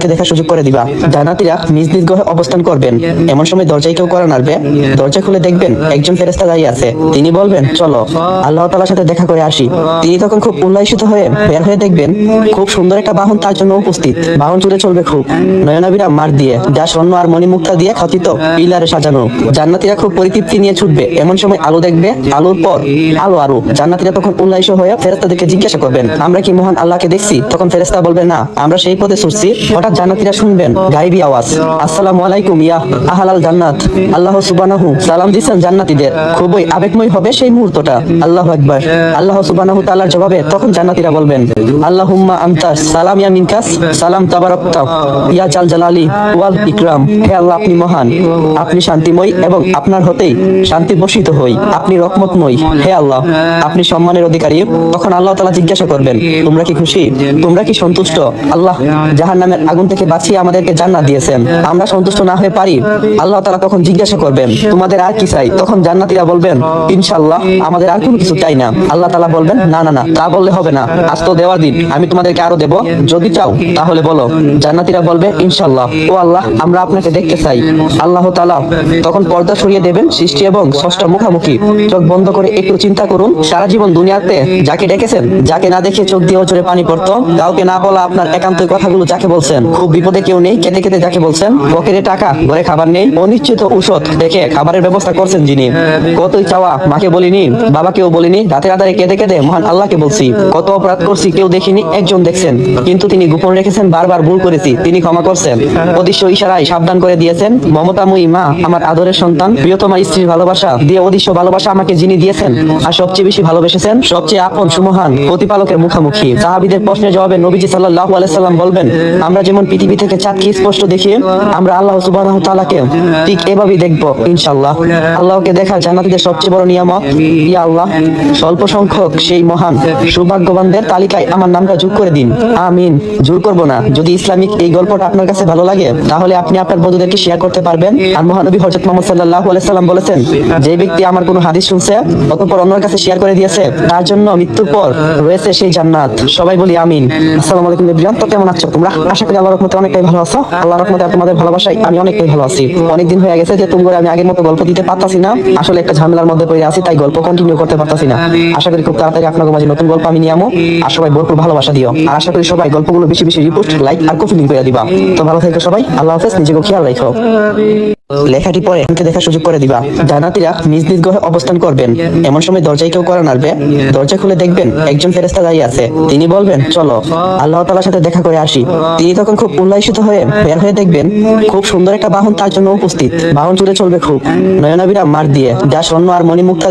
কে দেখার সুযোগ করে দিবা। জান্নাতীরা নিজ নিজ গ্রহে অবস্থান করবেন। এমন সময় দরজায় কেউ করা নাড়বে। দরজা খুলে দেখবেন একজন ফেরেস্তা দাঁড়িয়ে আছে। তিনি বলবেন, চলো, আল্লাহ তালার সাথে দেখা করে আসি। তিনি তখন খুব উল্লাসিত হয়ে বের হয়ে দেখবেন, খুব সুন্দর একটা বাহন তার জন্য উপস্থিত। বাহন চুলে চলবে খুব। নয়নাবিরা মার দিয়ে, যা স্বর্ণ আর মণিমুক্তা দিয়ে খচিত পিলারে সাজানো। জান্নাতীরা খুব পরিতৃপ্তি নিয়ে ছুটবে। এমন সময় আলো দেখবে, আলোর পর আলো আরও। জান্নাতীরা তখন উল্লাসিত হয়ে ফেরেস্তাদেরকে জিজ্ঞাসা করবেন, আমরা কি মহান আল্লাহকে দেখছি? তখন ফেরেস্তা বলবে না, আমরা সেই পথে ছুটছি। হঠাৎ জান্নাতীরা শুনবেন, গাইবি আওয়াজ। আসসালামু আলাইকুম, ইয়া আহলাল জান্নাত। আল্লাহ সুবহানাহু সালাম দিছেন জান্নাতীদের। খুবই আবেগময় হবে সেই মুহূর্তটা। আল্লাহু আকবার। আল্লাহ সুবহানাহু তাআলার জবাবে তখন জান্নাতীরা বলবেন, আল্লাহুম্মা আনতা সালাম ইয়া মিনকাস, সালাম তাবারাকতা, ইয়া জাল জালালি ওয়াল ইকরাম। হে আল্লাহ, আপনি মহান। আপনি শান্তিময় এবং আপনার হতেই শান্তি বর্ষিত হই। আপনি রহমতময়। হে আল্লাহ, আপনি সম্মানের অধিকারী। তখন আল্লাহ তাআলা জিজ্ঞাসা করবেন, তোমরা কি খুশি? তোমরা কি সন্তুষ্ট? আল্লাহ জাহান্নামের আগুন থেকে বাঁচিয়ে আমাদেরকে জান্নাত দিয়েছেন। আমরা সন্তুষ্ট না হয়ে পারি। আল্লাহ তাআলা তখন জিজ্ঞাসা করবেন, তোমাদের আর কি চাই? তখন জান্নাতীরা বলবেন, ইনশাআল্লাহ, আমাদের আর কোনো কিছু চাই না। আল্লাহ তাআলা বলবেন, না না না, তা বললে হবে না। আজ তো দেওয়ার দিন, আমি তোমাদেরকে আরও দেব। যদি চাও, তাহলে বলো। জান্নাতীরা বলবে, ইনশাআল্লাহ। ও আল্লাহ, আমরা আপনাকে দেখতে চাই। আল্লাহ তাআলা তখন পর্দা সরিয়ে দেবেন সৃষ্টি এবং ষষ্ঠ মুখামুখি। চোখ বন্ধ করে একটু চিন্তা করুন। সারা জীবন দুনিয়াতে যাকে ডেকেছেন, যাকে না দেখে চোখ দিয়ে ওচরে পানি পড়তো, কাউকে না বলা আপনার একান্ত কথাগুলো যাকে বলছেন। খুব বিপদে কেউ নেই কেঁদে কেঁদে যাকে বলছেন, পকেটে টাকা, ঘরে খাবার নেই, অনিশ্চিত ঔষধ, দেখে খাবারের ব্যবস্থা করছেন যিনি। কতই চাওয়া, মাকে বলিনি, বাবাকেও বলিনি, রাতে রাতারে কেঁদে কেঁদে মহান আল্লাহকে বলছি, কত অপরাধ করছি, কেউ দেখিনি, একজন দেখছেন। কিন্তু তিনি গোপন রেখেছেন, বারবার ভুল করেছি, তিনি ক্ষমা করছেন। অদৃশ্য ইশারায় সাবধান করে দিয়েছেন, মমতাময়ী মা, আমার আদরের সন্তান, প্রিয়তমা স্ত্রীর ভালোবাসা, দিয়ে অদৃশ্য ভালোবাসা আমাকে যিনি দিয়েছেন, আর সবচেয়ে বেশি ভালোবেসেছেন, সবচেয়ে আপন সুমহান প্রতিপালকের মুখামুখি। সাহাবিদের প্রশ্নের জবাবে নবীজি সাল্লাল্লাহু আলাইহি সাল্লাম বলবেন, আমরা যেমন পৃথিবী থেকে চাঁদকে স্পষ্ট দেখি আমরা আল্লাহ সুবহানাহু তাআলাকে ঠিক এভাবেই দেখব, ইনশাআল্লাহ। আল্লাহকে দেখা জান্নাতীদের সবচেয়ে বড় নিয়ামত। ইয়া আল্লাহ, স্বল্প সংখ্যক সেই মহান সৌভাগ্যবানদের তালিকায় আমার নামটা যোগ করে দিন। আমিন। জোর করব না। যদি ইসলামিক এই গল্পটা আপনার কাছে ভালো লাগে, তাহলে আপনি আপনার বন্ধুদেরকে শেয়ার করতে পারবেন। আর মহানবী হযরত মুহাম্মদ আলাইহি সাল্লাম বলেছেন, যে ব্যক্তি আমার কোনো হাদিস শুনছে, অতঃপর অন্যের কাছে শেয়ার করে দিয়েছে, তার জন্য মৃত্যুর পর রয়েছে সেই জান্নাত। সবাই বলি আমিন। আসসালামু আলাইকুম তো কেমন আছো তোমরা? আশা করি আল্লাহর রহমতে অনেকটাই ভালো আছো। আল্লাহর রহমতে তোমাদের ভালোবাসায় আমি অনেকটাই ভালো আছি। অনেকদিন হয়ে গেছে যে তুমি আমি আগের মতো গল্প দিতে পারতাছি না। আসলে একটা ঝামেলার মধ্যে পড়ে আছি, তাই গল্প কন্টিনিউ করতে পারতাছি না। আশা করি খুব তাড়াতাড়ি আপনাকে মাঝে নতুন গল্প আমি নিয়ে আর সবাই ভরপুর ভালোবাসা দিও। আর আশা করি সবাই গল্পগুলো বেশি বেশি রিপোর্ট লাইক আর লিঙ্ক করে দিবা। তো ভালো থেকো সবাই, আল্লাহ হাফেজ, নিজেকে খেয়াল রাখো। লেখাটি পরে আমাকে দেখার সুযোগ করে দিবা। জানাতিরা নিজ নিজ গ্রহে অবস্থান করবেন। এমন সময় দরজায় কেউ করা নাড়বে। দরজা খুলে দেখবেন একজন ফেরেস্তা দাঁড়িয়ে আছে। তিনি বলবেন, চলো, আল্লাহ তালার সাথে দেখা করে আসি। তিনি তখন খুব উল্লাসিত হয়ে বের হয়ে দেখবেন খুব সুন্দর একটা বাহন তার জন্য উপস্থিত। বাহন জুড়ে চলবে খুব। নয়নাবিরা মার দিয়ে, যা স্বর্ণ আর মণিমুক্তা